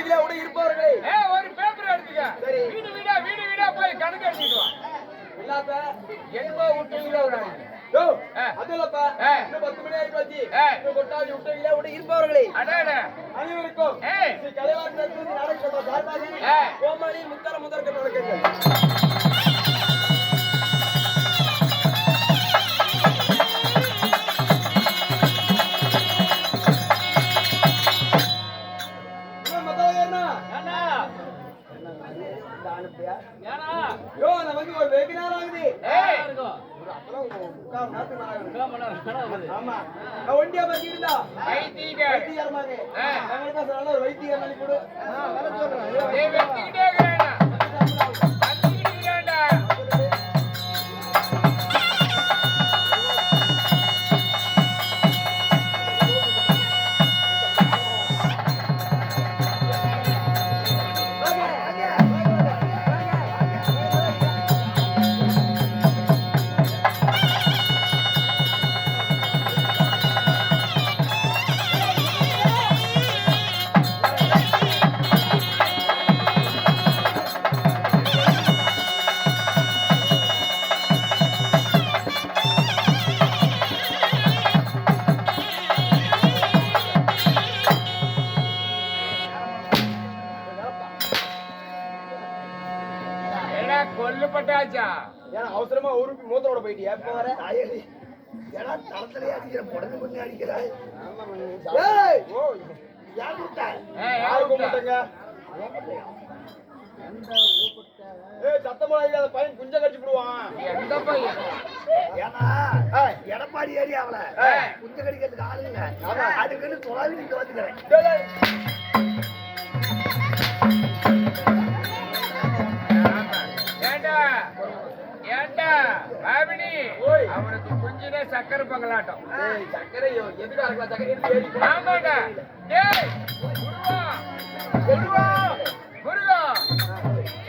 கூட இருப்பவர்களே ஏ ஒரு பேப்பர் எடுத்துக்க சரி. வீடு வீடா வீடு வீடா போய் கணக்கு எடுத்துட்டு வா இல்லாத எண்பது விட்டுங்களா விடாது யோ ஆ. அது இல்லப்பா ஆ. இன்னும் பத்து மணி ஆயிட்டு வச்சு ஆ. இன்னும் கொட்டாவி விட்டவங்களே கூட இருப்பவர்களே அனைவருக்கும் கலைவாணி நட்பு நாடக சார்பாக ஆ. கோமாளி முத்தர முதற்க நடக்கிறது ஒண்டியா. அவங்களுக்கு சொல்ல ஒரு வைத்தியர் அனுப்பி கொடு. கொல்லுப்பட்டாச்சா ஏன்னா அவசரமா ஊருக்கு மூத்தரோட போயிட்டியா? இப்ப வர ஏன்னா தளத்திலே அடிக்கிற புடனு பண்ணி அடிக்கிறாய்! ஓ, யார் ஏய் யாரு கூப்பிட்டங்க எடப்பாடி ஏரியாவுல. குஞ்ச கடிக்கிறதுக்கு ஆளுங்க. அதுக்குன்னு தொலைவில் இங்க வந்துக்கிறேன் அவனுக்கு குஞ்சினே சக்கரை பங்கலாட்டம் ஏய், சர்க்கரை எ- எதுக்கா இருக்கலாம் சர்க்கரை எடுத்து ஏறி போ. ஆமாடா டேய் முருகா முருகா முருகா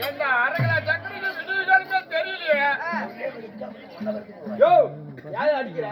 என்ன அரகலா சக்கரைக்கு விடுதலுமே தெரியலையே யோ, யாரை அடிக்கிற?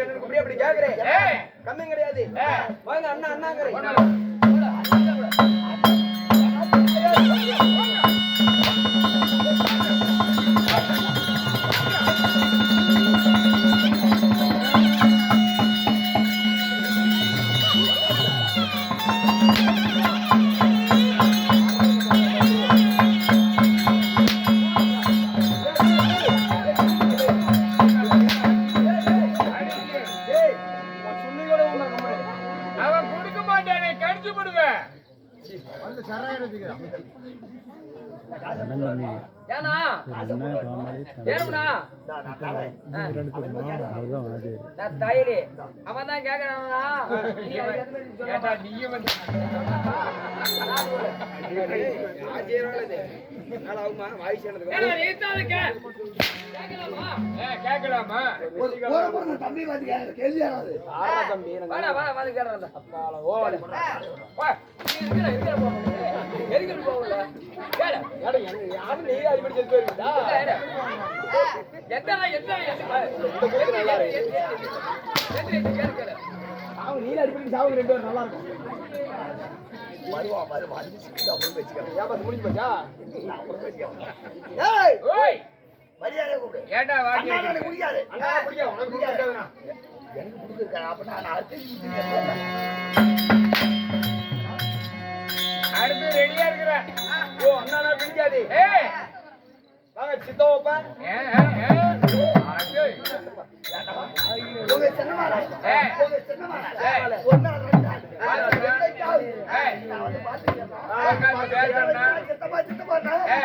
கண்ணு கண்ணு அப்படி கேக்குறேன். கண்ணு கிடையாது. வாங்க அண்ணா அண்ணாங்கிறேன். ஏன்னா அப்புறம். நீ தான் கே கேக்கலாமா தம்பி வந்து கேள்வி தம்பி, இருக்கிற இருக்கிற எதுக்கு போகல யாரும் நீ அடிப்படை செத்து போயிருந்தா? எத்தனை எத்தனை அவங்க நீல அடிப்படை சாவுக்கு ரெண்டு பேரும் நல்லா இருக்கும் வருவான். அடிச்சுக்கிட்டு அப்புறம் பேசிக்கலாம். வியாபாரம் முடிஞ்சு போச்சா அப்புறம் பேசிக்கலாம். ஏய், ஓய் மரியாதையா கூப்பிடு. ஏண்டா அண்ணா, எனக்கு பிடிக்காது. அப்ப நான் அடுத்து ரெடியா இருக்கிற. ஓ அண்ணா பிடிக்காது. ஏய் வாங்க சித்தவப்பா ஏ, ஏ,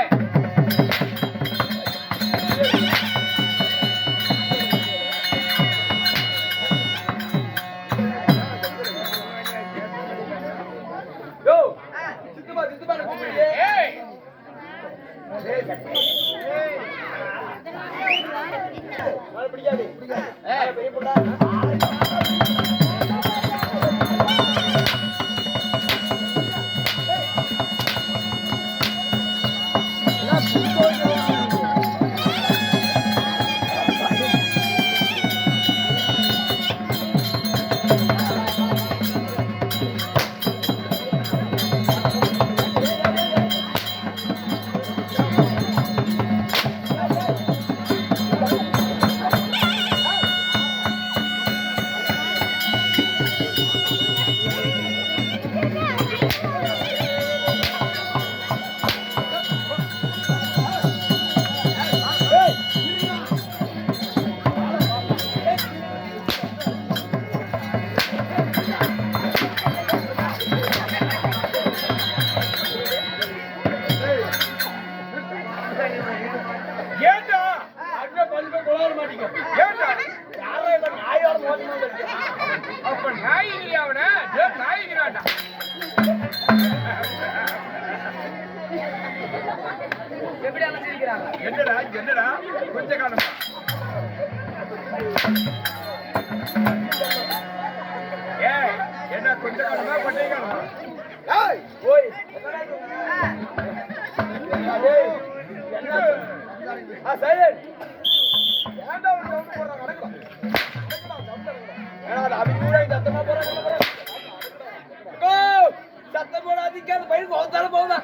சத்தம் பயிர் போகத்தாலும் பையன் போகுதா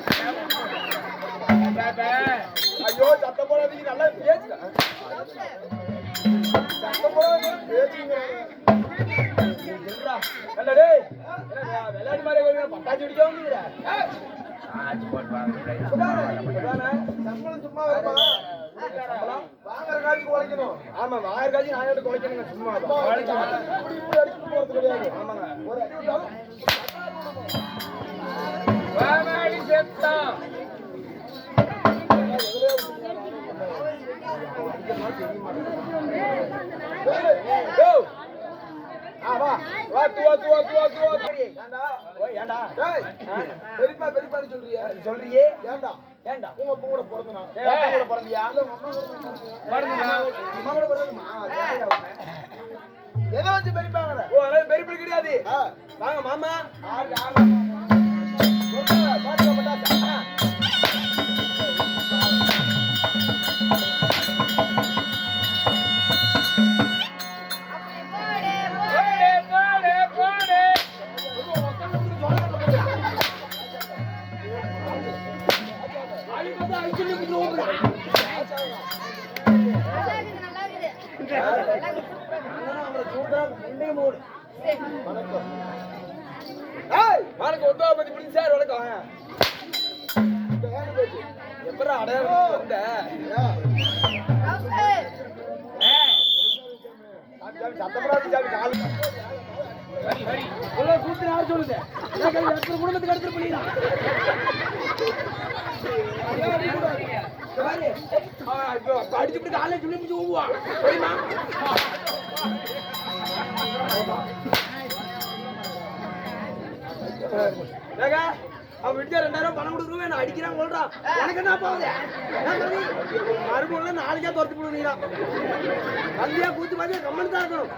ஐயோ சத்தம் போடாதீங்க நல்லா பேசுங்க சத்தம் போடாதீங்க பேசுங்க டேய் விளையாட்டு மாதிரி பட்டாச்சு வெடிக்க சம்பளம் சும்மா வருமா? வாங்குற ஆமா வாங்குற காட்சி நான் எடுத்து சும்மா இப்படி போறது கிடையாது. ஆமாங்க. ஒரு அடி விட்டாலும் வாமாடி வா பெரியப்பா பெரியப்பான்னு சொல்றியே சொல்றியே ஏண்டா ஏண்டா உங்க அப்பா கூட பிறந்தனா அப்பா கூட பிறந்தியா இல்ல அம்மா கூட பிறந்தனா அம்மா கூட பிறந்தமா எதை வச்சு பெரியப்பாங்கற ஓ பெரியப்பா கிடையாது வாங்க மாமா ஆறு ஆறு வணக்கம். ஒத்தாபதி பிடிச்சி சார் வணக்கம் எப்படா அடையாளம் வந்த? சத்தப்படாது சாமி கால். வரி வரி. உள்ள கூத்து யார் சொல்லுது எனக்கு அது எத்தனை குடும்பத்துக்கு எடுத்துட்டு பண்ணிடலாம் அடிச்சுட்டு காலையில் சொல்லி முடிச்சு ஊங்குவான் தெரியுமா ஏங்க, அவன் விட்டு ரெண்டாயிரம் பணம் கொடுக்கணும் நான் அடிக்கிறான் சொல்றான் எனக்கு என்ன போகுது மறுபடியும் நாளைக்கே துரத்து போடுவீங்களா வந்தியா கூத்து மாதிரி கம்மன் தான் இருக்கணும்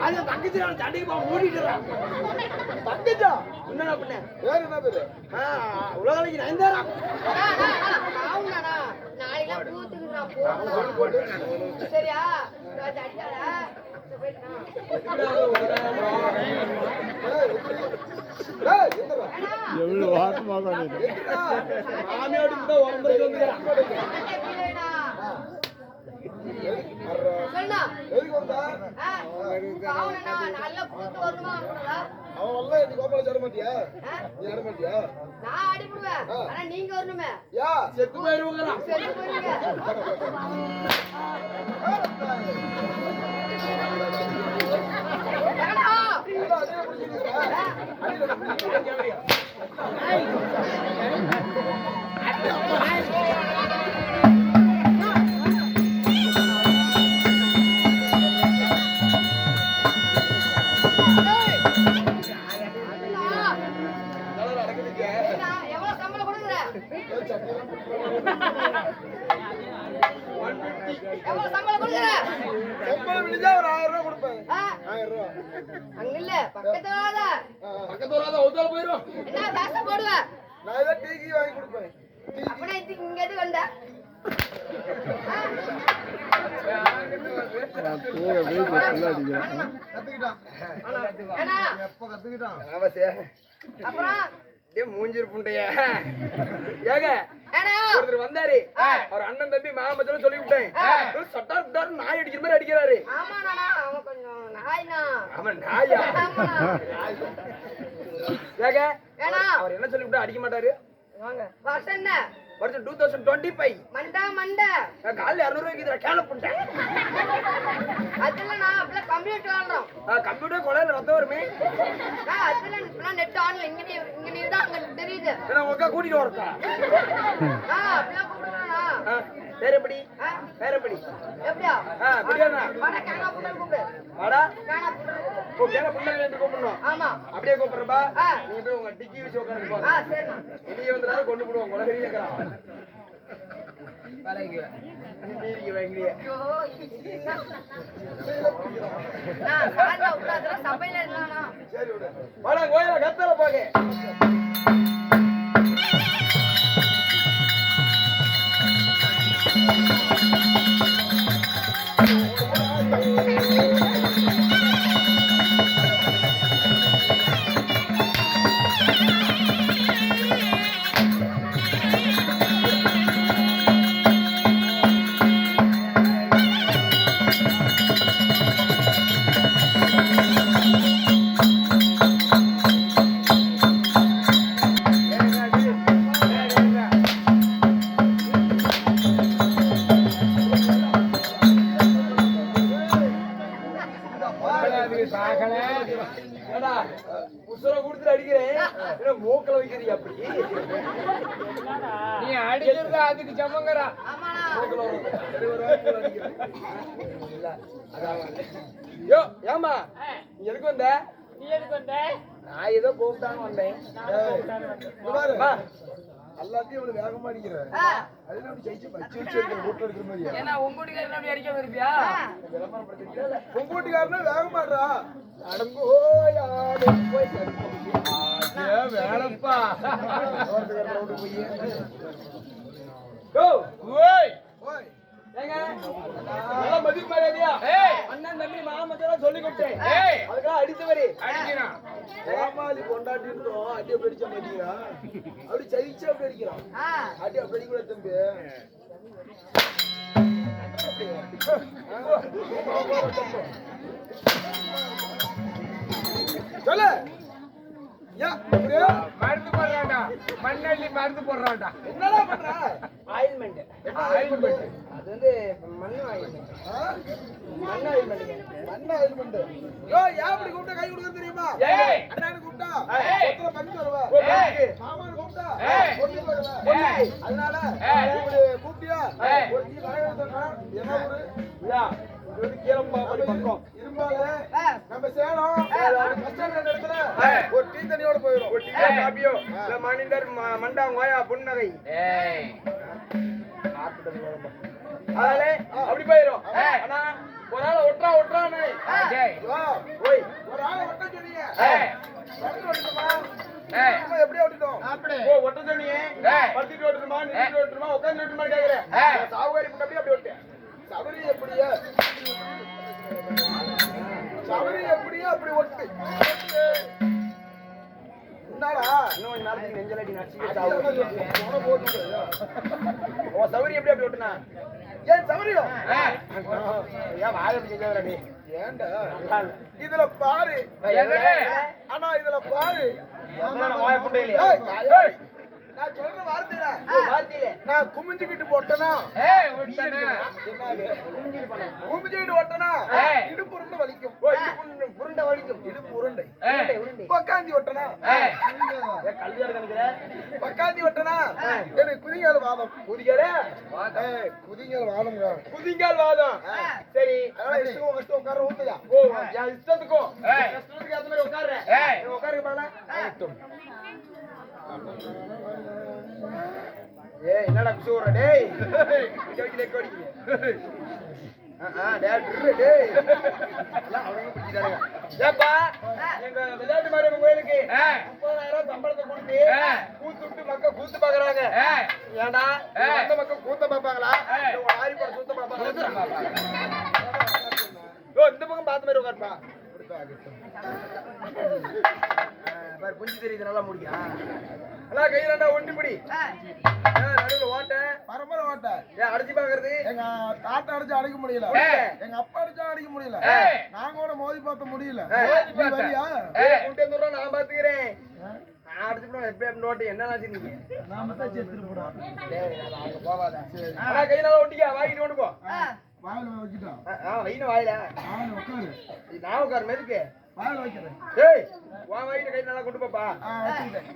அது தங்கச்சி நான் சண்டைக்கு போக மூடிட்டுறான் தங்கச்சா என்னடா பண்ண வேற என்ன பேரு உலகலைக்கு நயன்தாரா சரியா எவ்வளவு வாசமாக அவன் நீ நீங்க வரணுமே. யா செத்து போயிருவாங்க மூஞ்சிருப்புண்டைய ஏங்க ஒருத்தர் வந்தாரு அவர் அண்ணன் தம்பி மாமச்சல சொல்லி விட்டேன் சட்டார் நாய் அடிக்கிற மாதிரி அடிக்கிறாரு. அவன் நாயா. ஏங்க அவர் என்ன சொல்லி விட்டா அடிக்க மாட்டாரு வாங்க. வருஷம் டூ தௌசண்ட் டுவெண்ட்டி ஃபைவ் மண்டை, மண்டை. நான் காலையில் இரநூறுவாய்க்கு இதில் கேன பண்ணிட்டேன் அதுல நான் அப்பெல்லாம் computer ஆடுறோம். கம்ப்யூட்டர் கொலையில் ரத்தம் வருமே நான் அதுல இப்பெல்லாம் net on ல இங்க நீ- இங்க தான் அங்க தெரியுது. ஏன்னா உங்க கூட்டிட்டு வரட்டா ஆ, அப்படிலாம் கூப்பிடுறானா? வேற எப்படி ஆ, வேற எப்படி எப்படியா? ஆ, பிரியாணா. வாடா, கூப்பிடு. கேன என்று கூப்பிடணும் ஆமா. அப்படியே கூப்பிடுறப்பா ஆ. நீங்க போய் உங்க டிக்கி வச்சு உட்காந்து ஆ, போங்க சரிண்ணா. வெளியே கொண்டு போடுவோம் இருக்கிறான் நீதிக்கு வாங்கிய ஐயோ, நான் சாயந்தரம் உட்கார்ந்துல சபையில இருந்தானா? சரி விடு வாடா கோயில கத்தல போக அதான் வந்து. யோ ஏமா நீ எதுக்கு வந்த? நீ எதுக்கு வந்த? நான் ஏதோ கூப்பிட்டாங்க வந்தேன். எல்லாத்தையும் இவ்வளவு வேகமா அடிக்கிற ஆ, அதுல அப்படி ஜெயிச்சு வச்சு வச்சு வீட்டுல இருக்கிற ஏன்னா உங்கூட்டிக்காரன் அப்படி அடிக்க ஆ. உங்க வீட்டுக்காரனா வேகமாடுறா. அடங்கோயாடு போய் வேலைப்பா. யோ, ஓய் ஓய் ஏங்க? நல்ல மரியாதையா ஏய். அண்ணன் தம்பி மாமச்செல்லாம் சொல்லி கொடுத்தேன் ஏய். அதுக்கெல்லாம் அடித்தவரு அடிக்கிறான். ஏமாலி இருந்தோம் அடி அப்படி அடிச்ச அப்படி ஜெயிச்சு அப்படி அடிக்கிறான். அடி அப்படி அடிக்கூட தம்பி. சொல்லு. மருந்து போடுறான்டா. மண்ணள்ளி மருந்து போடுறான்டா. என்னடா பண்ற? ஆயில்மெண்ட் ஆயில்மெண்ட் அது வந்து மண்ணு ஆயில்மெண்ட் மண்ணு ஆயில்மெண்ட்டுங்க அண்ணா ஆயில்மெண்ட் யோ கூப்பிட்டா கை கொடுக்க தெரியுமா? ஏய். கூப்பிட்டா. பங்கு வருவ ஏய். மாமான்னு கூப்பிட்டா. ஏய். பொண்ணு வருவ. அதனால கூப்பிட்டியா. ஒரு வரவேற்கா என்ன ஊரு கீழம்பாடி பக்கம். இரும்பால ஆ. நம்ம சேலம் இடத்துல. ஒரு டீ தண்ணியோட போயிடும் ஒரு டீயோ காபியோ இல்ல மனிதர் மண்டா கோயா புன்னகை. ஏய். அதனால அப்படி போயிரும். ஏய். ஆனா ஒரு ஆள் ஒட்டுறா ஓய் ஒரு ஆளை ஒட்ட சொன்னீங்க. ஏய் ஒட்ட ஏன்டா இதுல பாரு? ஆனா இதுல பாரு. நான் சொல்ற வார்த்தையில. நான் குமிஞ்சுக்கிட்டு போட்டனா. குமிஞ்சுக்கிட்டு ஓட்டனா ஏய். இடுப்பு உருண்டை வலிக்கும். உருண்டை- வலிக்கும். இடுப்பு உருண்டை. உக்காந்தி ஓட்டனா? உக்காந்தி ஓட்டனா எனக்கு குதிங்கால் வாதம். குதிகால குதிங்கால் வாதம் குதிங்கால் வாதம். சரி. அதனால இஷ்டம் கஷ்டம் உட்கார ஊத்துதா ஓ இஷ்டத்துக்கும் இஷ்டத்துக்கு மாதிரி உட்காரு. உட்காரு ஏய் என்னடா குசு விடுற டேய் இங்க வைக்கல ஏப்பா, எங்க விளையாட்டு மாரியம்மன் கோயிலுக்கு. முப்பதாயிரம் சம்பளத்தை கொடுத்து ஏய். கூத்து விட்டு மக்கள் கூத்து பாக்குறாங்க ஏய். அந்த மக்கள் கூத்த பாப்பாங்களா ஆரி படம் சுத்த பாப்பாங்களா இந்த பக்கம் பார்த்த மாதிரி உட்காருப்பா. குஞ்சு தெரியுது நல்லா முடியா அண்ணா கை ரெண்டா ஒண்டி பிடி. நடுவுல ஓட்ட? பரம்பரை ஓட்ட. ஏன் அடிச்சு பாக்குறது? எங்க தாத்தா அடிச்சு அடிக்க முடியல. எங்க அப்பா அடிச்சா அடிக்க முடியல. நாங்க கூட மோதி பார்த்த முடியல. கூட்டி வந்துடுறோம் நான் பாத்துக்கிறேன். நான் அடிச்சுட்டு எப்படி நோட்டு என்ன நினைச்சிருக்கீங்க போவாத அண்ணா கை நல்லா ஒட்டிக்க வாங்கிட்டு கொண்டு போ. வாயில வைன வாயில வாயில. உட்காரு. நான் உட்காரு எதுக்கு? வாயில வைக்கிறேன். ஏய் வா வாங்கிட்டு கை நல்லா கொண்டு போப்பா.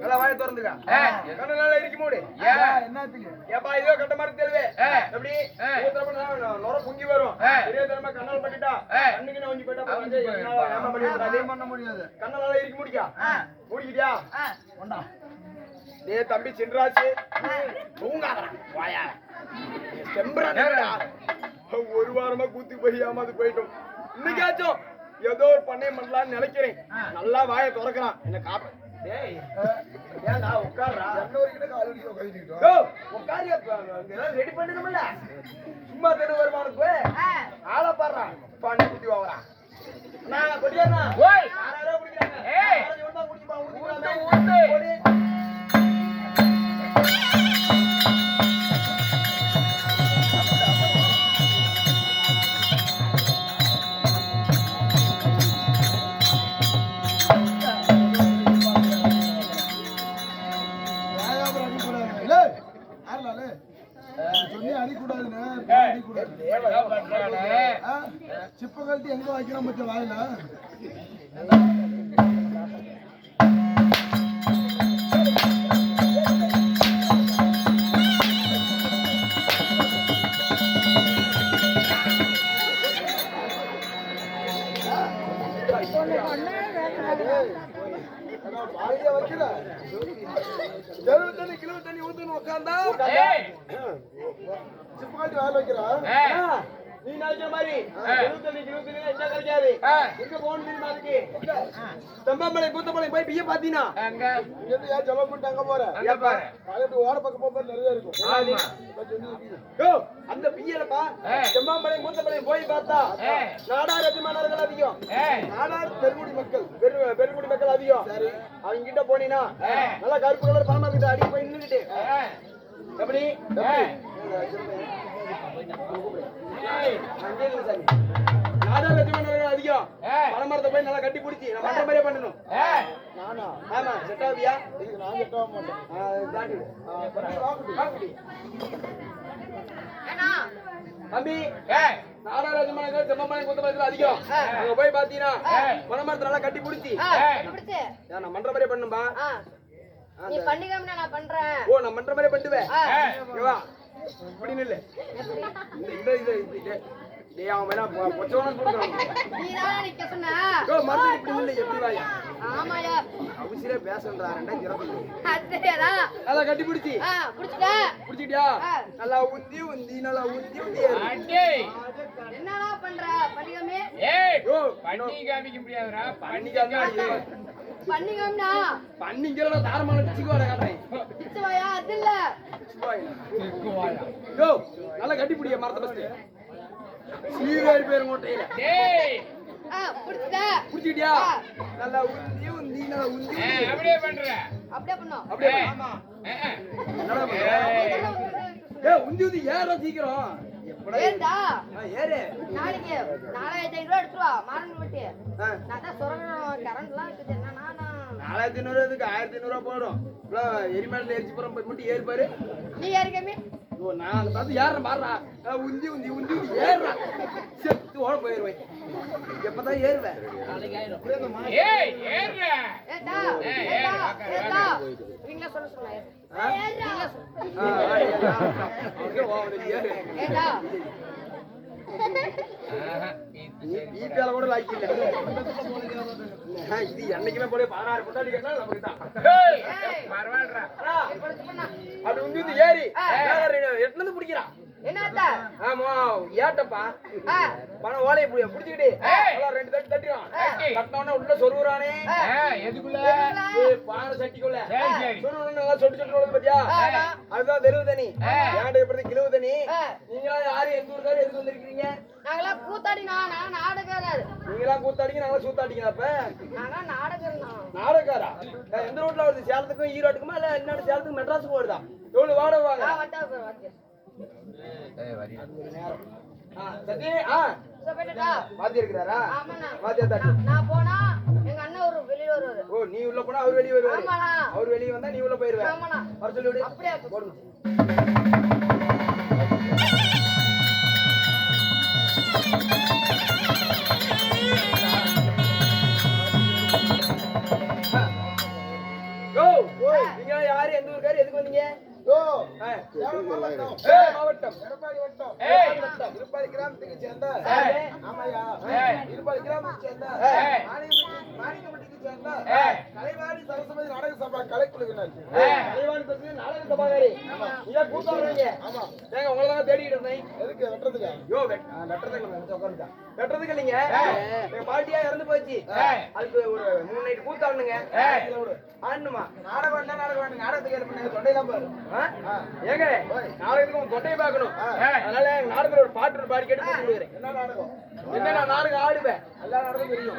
நல்லா வாயை திறந்துக்க. கண்ணு நல்லா இருக்கு மூடு. என்னத்துக்கு ஏப்பா இதோ கட்ட மாதிரி தெரியவே. ஏய். எப்படி. ஊத்துறப்ப நுர பொங்கி வரும். பெரிய தரமா கண்ணால் ஏய். கண்ணுக்கு நான் போயிட்டா. அதே பண்ண முடியாது. கண்ணால இருக்கு முடிக்கா. மூடிக்கிட்டியா? டேய் தம்பி சின்ராசு. தூங்காதடா வாயா. செம்பரா ஒரு வாரமா கூத்தி போய் ஏமாந்து போயிட்டோம். இன்னைக்காச்சும் ஏதோ ஒரு பண்ணையம் பண்ணலாம்னு நினைக்கிறேன். நல்லா வாயை திறக்கிறான். என்ன காப்ப. உட்கார்றா? என்ன ஒரு கிட்ட கால் வலிக்கு உட்காந்துக்கிட்டோம் யோ! உட்காரியா இதெல்லாம் ரெடி பண்ணணும்ல சும்மா தெரு வருமானுக்கு ஆளை பாடுறா. பண்ணி குத்தி வாங்குறான் நான் கொடியாண்ணா. ஓய். ஆறாயிரம் குடிக்கிறாங்க? ஏய். ஆறாயிரம் இவன் தான் கழட்டி எங்க வைக்கிறோம் மச்ச வாயில? தண்ணி கிலோ தண்ணி ஊத்துன்னு உட்கார்ந்தா ஏய், சிப்ப கழட்டி வாயில வைக்கிறா? நீ நினைக்கிற மாதிரி கிலோ தண்ணி என்ன கிடைக்காது. எங்க போகணும் தெரியுமா அதுக்கு? தம்பாமலை கூத்தமலை போய் பிய பாத்தீங்கன்னா இங்க ஏன் ஜலம் பண்ணிட்டு அங்க போற? அங்க பாரு. அது ஓட பக்கம் போகும்போது நிறைய இருக்கும். அந்த பியலப்பா ஏய். செம்மாம்பளை மூத்தமலை போய் பார்த்தா. நாடார் எஜமானர்கள் அதிகம்? நாடார் பெருங்குடி மக்கள் பெரு பெருங்குடி மக்கள் அதிகம். அவங்க கிட்ட போனீங்கன்னா. நல்லா கருப்பு கலர் பாமா கிட்ட அடி போய் ஏய், எப்படி அதிகம். பழமரத்தை போய் நல்லா கட்டி பிடிச்சி நம்ம மாதிரியே பண்ணணும். நானா? ஆமா இதுக்கு நான் செட் ஆக மாட்டேன். தம்பி ஏய், நாடாராஜமான செம்மமான குத்தமரத்துல அதிகம் அங்க போய் பாத்தீங்கன்னா மனமரத்தை நல்லா கட்டி பிடிச்சி. நான் மன்ற மாதிரியே பண்ணும்பா. ஆ. நீ பண்ணிக்காம நான் பண்றேன். ஓ நான் மன்ற மாதிரியே பண்ணுவேன் இப்படி நில்லு இந்த இந்த இது இது டேய் அவன் வேணா பொ- பொச்சவனா கொடுக்குறான் நீ தான் நிக்க சொன்ன. ஓ மருந்து இப்படி நில்லு எப்படி வாயா ஆமாயா. அவசியம் பேசன்றா ரெண்டாயிரத்தி இருபத்தி அது தெரியாதா நல்லா கட்டி பிடிச்சி ஆ பிடிச்சிட்ட. பிடிச்சிட்டியா. நல்லா உந்தி உந்தி நல்லா உந்தி உந்தி. என்னடா பண்ற பண்ணிக்காமே ஏய், ஓ பண்ணி காமிக்க முடியாதுடா, பண்ணி பண்ணிக்காம பண்ணிக்கிறேன் நான் தாரமான சிக்குவாட காட்டுறேன். பிடிச்சு வாயா அது இல்ல. யோ நல்லா கட்டி பிடிக்க மரத்தை ஃபஸ்ட்டு சீவேரி பேர் மூட்டையில டேய், ஆ பிடிச்சிட்ட புடிச்சிட்டியா நல்லா உந்தி உந்தி நல்லா உந்தி. ஏய். அப்படியே பண்ற. அப்படியே அப்படியே பண்ணு. ஏய், ஏய். என்னடா பண்ற? ஏய். உந்தி உந்தி ஏறா சீக்கிரம். ஏண்டா? ஏறு. நாளைக்கு நாலாயிரத்தி ஐநூறு ரூபா எடுத்துட்டு வா மாரன் பட்டி ஆ. நான் தான் கரண்ட்லாம் இருக்குது. என்னன்னா நான் நாலாயிரத்தி ஐநூறு இதுக்கு ஆயிரத்தி ஐநூறுவா போடும் இவ்வளோ எரிமேல எரிச்சு போகிறோம் போய் மட்டும் ஏறு பாரு. நீ ஏறிக்கமே ஓ நான் அதை பார்த்து ஏறுறேன் நான் உந்தி உந்தி உந்தி உந்தி ஏறுறேன் செத்து ஓட போயிடுவேன் எப்பதான் ஏறுவேன் ஏய் ஏறுற. ஏண்டா? ஏண்டா? ஏண்டா? இவங்கள சொல்ல சொல்ல கூட லாய்க்கு இல்ல இது என்னைக்குமே போல பதினாறு கேட்டா நமக்கு தான் அது உந்தி உந்தி ஏறி எட்டுல இருந்து பிடிக்கிறான் என்னடா ஆமா ஏட்டப்பா பணம் ஓலையை ரெண்டு தட்டு தட்டிடும் தட்டி. தட்டினோடனே உள்ள சொருகுறானே. ஏய் எதுக்குள்ள? பானை சட்டிக்குள்ள. சரி சரி. சொருகுன்னு நல்லா சொட்டு சொட்டு பாத்தியா? ஆமா. அதுதான் தெருவு கிழவு தண்ணி. ஆ. நீங்களா யாரு? எந்த ஊருக்காரு எதுக்கு வந்திருக்கீங்க நாங்களாம் கூத்தாடினா நான் நாடகாரர் நீங்களா கூத்தாடிங்க நாங்களா சூத்தாடிங்க அப்ப? நாங்க நாடகம்னா. நாடகாரா எந்த ரூட்ல வருது? சேலத்துக்கும் ஈரோட்டுக்குமா? இல்ல என்னோட சேலத்துக்கு மெட்ராஸுக்கும் வருதா? எவ்வளவு வாடகை வாங்க. நான் வட்டா போய் வாத்தி ஆ, சத்தி ஆ போயிட்டா வாத்தி இருக்கிறாரா ஆமாண்ணா. வாத்தியா தாட்டி நான் போனா எங்க அண்ணன் ஒரு வெளியில வருவாரு ஓ நீ உள்ள போனா அவர் வெளியே வருவாரு? அவர் வெளியே வந்தா நீ உள்ள போயிருவ. வர சொல்லி விடு. அப்படியே யோ, நீங்க யாரு? எந்த ஊருக்காரு? எதுக்கு வந்தீங்க? மாவட்டம். எடப்பாடி வட்டம். இருப்பாடி கிராமத்துக்கு சேர்ந்த. ஏய். இருப்பாடி கிராமத்துக்கு சேர்ந்த ஏய். சேர்ந்த. கலைவாணி சரஸ்வதி நாடக சபா கலைக்குழுவினர். கலைவாணி பேசுறது நாடக சபாகாரி நீங்க ஆமா. ஏங்க உங்களை தான் தேடிட்டு இருந்தேன். எதுக்கு வெட்டுறதுக்கு? யோ வெட்டுறதுக்கு உட்காருங்க. வெட்டுறதுக்கு இல்லைங்க. எங்க பாட்டியா இறந்து போச்சு. அதுக்கு ஒரு மூணு நைட் கூத்தாடணுங்க ஆடணுமா? நாடகம் வேண்டாம் நாடகம் வேண்டாம் நாடகத்துக்கு ஏற்ப தொண்டையெல்லாம் பாரு? ஏங்க நாடகத்துக்கு உங்க பார்க்கணும்? ஏய். அதனால நாடகத்துல ஒரு பாட்டு ஒரு பாடி கேட்டு என்ன நாடகம்? என்ன நான் நாடகம் ஆடுவேன். எல்லா நாடகமும் தெரியும்?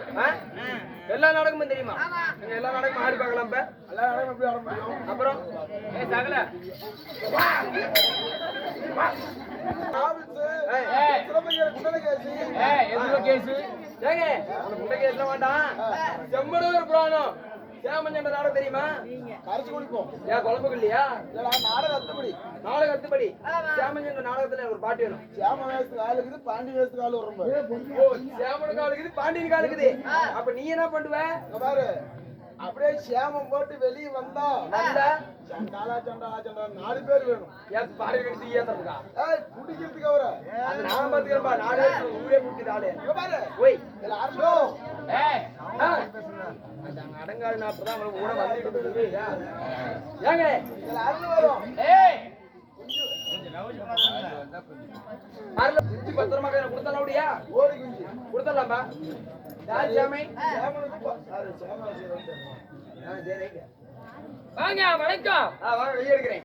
எல்லா நாடகமும் தெரியுமா. நீங்க எல்லா நாடகமும் ஆடி பார்க்கலாம் இப்ப. எல்லா நாடகம் எப்படி ஆட முடியும் அப்புறம்? ஏய் சகல. ஏய். எதுக்குள்ள கேஸ் ஏங்க உனக்கு கேஸ்ல வேண்டாம். செம்படவர் புராணம். சேமஞ்சண்ட நாடகம் தெரியுமா? கரைச்சு குடிப்போம் ஏன் குழம்புக்கு இல்லையா? இல்லடா நாடகம் அத்துப்படி. நாடகம் அத்துப்படி. சேமஞ்சண்ட நாடகத்துல ஒரு பாட்டு வேணும். சேம வயசுக்கு ஆள் இருக்குது பாண்டி வயசுக்கு ஆள் வரும் பாரு. ஓ சேமன காலுக்குது பாண்டியன் காலுக்குது அப்ப நீ என்ன பண்ணுவ? பாரு. அப்படியே சேமம் போட்டு வெளியே வந்தா வந்தா? சண்டாலா சண்டாலா சண்டா நாலு பேர் வேணும். ஏன் பாரு கடிச்சு ஏத்துறதுக்கா ஏய் குடிக்கிறதுக்கு அவர. அது நான் பாத்துக்கிறேன்பா. நாடே ஊரே இங்க பாரு. ஓய். ஆரம்பம் ஏய் ஆ. அந்த அடங்காடு நாட்டுதான் அவங்களுக்கு கூட வந்துட்டு. ஏங்க இதுல அருந்து வரும். ஏய்! அருள குஞ்சு பத்திரமா கொடுத்தலாம் அப்படியா? ஓடி குஞ்சு. கொடுத்தலாம்பா ரைட்டு. வாங்க வணக்கம். ஆ வாங்க வெளியே எடுக்கிறேன்.